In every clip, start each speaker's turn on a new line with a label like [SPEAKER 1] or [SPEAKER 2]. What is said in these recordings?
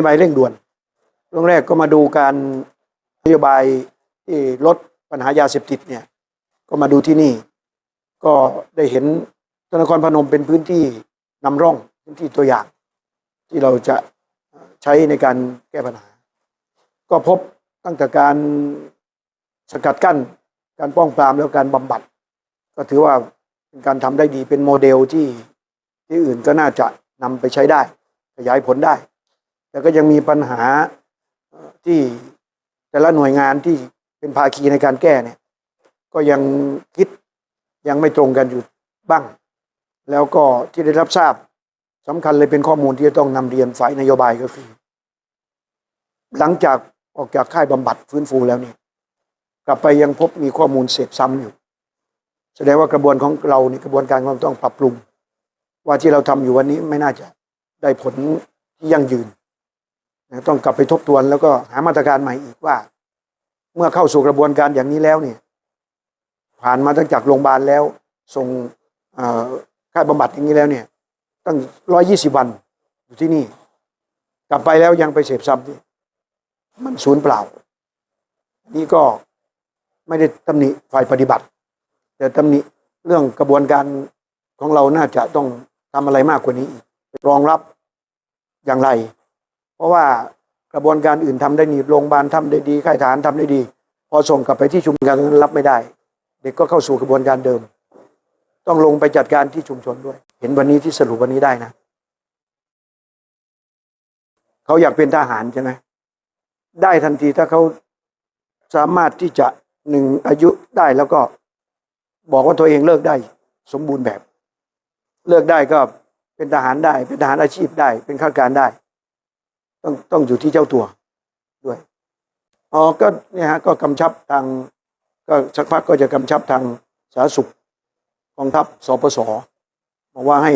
[SPEAKER 1] นโยบายเร่งด่วนเรื่องแรกก็มาดูการนโยบายที่ลดปัญหายาเสพติดเนี่ยก็มาดูที่นี่ ก็ได้เห็นนครพนมเป็นพื้นที่นำร่องพื้นที่ตัวอย่าง ที่เราจะใช้ในการแก้ปัญหา ก็พบตั้งแต่การสกัดกั้น การป้องปรามแล้วการบำบัด ก็ถือว่าเป็นการทำได้ดีเป็นโมเดลที่ที่อื่นก็น่าจะนำไปใช้ได้ ขยายผลได้ แต่ก็ยังมีปัญหาที่แต่ละหน่วยงานที่เป็นภาคีในการแก้เนี่ย ก็ยังคิดยังไม่ตรงกันอยู่บ้าง แล้วก็ที่ได้รับทราบสำคัญเลยเป็นข้อมูลที่จะต้องนำเรียนฝ่ายนโยบายก็คือ หลังจากออกจากค่ายบำบัดฟื้นฟูแล้วเนี่ยกลับไปยังพบมีข้อมูลเสพซ้ำอยู่ แสดงว่ากระบวนของเรานี่กระบวนการเราต้องปรับปรุง ว่าที่เราทำอยู่วันนี้ไม่น่าจะได้ผลที่ยั่งยืน ต้องกลับไปทบทวนแล้วก็หามาตรการใหม่อีกว่า เมื่อเข้าสู่กระบวนการอย่างนี้แล้วเนี่ย ผ่านมาตั้งจากโรงพยาบาลแล้ว ส่งค่ายบำบัดอย่างนี้แล้วเนี่ย ตั้งร้อยี่สิบวันอยู่ที่นี่ กลับไปแล้วยังไปเสพซ้ำนี่มันสูญเปล่า นี่ก็ไม่ได้ตำหนิฝ่ายปฏิบัติ แต่ตำหนิเรื่องกระบวนการของเราน่าจะต้องทำอะไรมากกว่านี้อีกรองรับอย่างไร เพราะว่ากระบวนการอื่นทำได้ดีโรงพยาบาลทำได้ดีค่ายทหารทำได้ดี พอส่งกลับไปที่ชุมชนนั้นรับไม่ได้ เด็กก็เข้าสู่กระบวนการเดิม ต้องลงไปจัดการที่ชุมชนด้วย เห็นวันนี้ที่สรุปวันนี้ได้นะเขาอยากเป็นทหารใช่ไหมได้ทันทีถ้าเขาสามารถที่จะหนึ่งอายุได้แล้วก็บอกว่าตัวเองเลิกได้สมบูรณ์แบบ เลิกได้ก็เป็นทหารได้ เป็นทหารอาชีพได้ เป็นข้าราชการได้ ต้องต้องอยู่ที่เจ้าตัวด้วยอ๋อก็เนี่ยฮะก็กำชับทางก็สักพักก็จะกำชับทางสาธารณสุขกองทัพสปสบอกว่าให้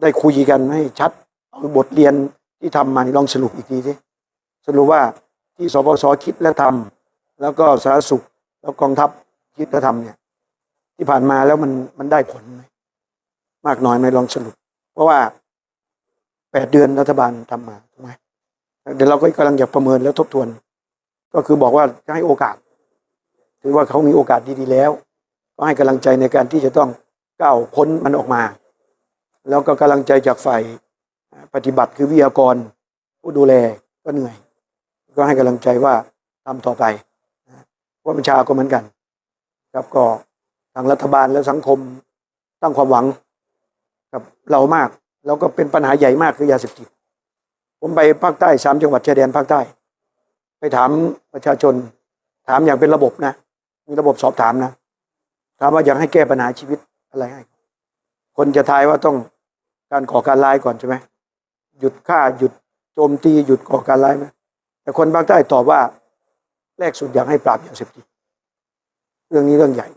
[SPEAKER 1] ได้คุยกันให้ชัดเอาบทเรียนที่ทำมานี่ลองสรุปอีกทีสิสรุปว่าที่สปสคิดและทำแล้วก็สาธารณสุขแล้วกองทัพคิดและทำเนี่ย ที่ผ่านมาแล้วมันมันได้ผลไหมมากน้อยไหมลองสรุป เพราะว่าแปดเดือนรัฐบาลทำมาถูกไหม เดี๋ยวเราก็กำลังอยากประเมินแล้วทบทวน ก็คือบอกว่าจะให้โอกาส ถือว่าเขามีโอกาสดีๆแล้ว ก็ให้กำลังใจในการที่จะต้องก้าวพ้นมันออกมา แล้วก็กำลังใจจากฝ่ายปฏิบัติคือวิทยากร ผู้ดูแลก็เหนื่อย ก็ให้กำลังใจว่าทำต่อไปว่าประชาก็เหมือนกัน ครับก็ทางรัฐบาลและสังคมตั้งความหวังกับเรามาก แล้วก็เป็นปัญหาใหญ่มากคือยาเสพติด ผมไปภาคใต้สามจังหวัดชายแดนภาคใต้ ไปถามประชาชน ถามอย่างเป็นระบบนะ มีระบบสอบถามนะ ถามว่าอยากให้แก้ปัญหาชีวิตอะไรให้ คนจะทายว่าต้องการก่อการร้ายก่อนใช่ไหมหยุดฆ่าหยุดโจมตีหยุดก่อการร้ายไหมแต่คนภาคใต้ตอบว่าแรกสุดอยากให้ปราบยาเสพติดเรื่องนี้เรื่องใหญ่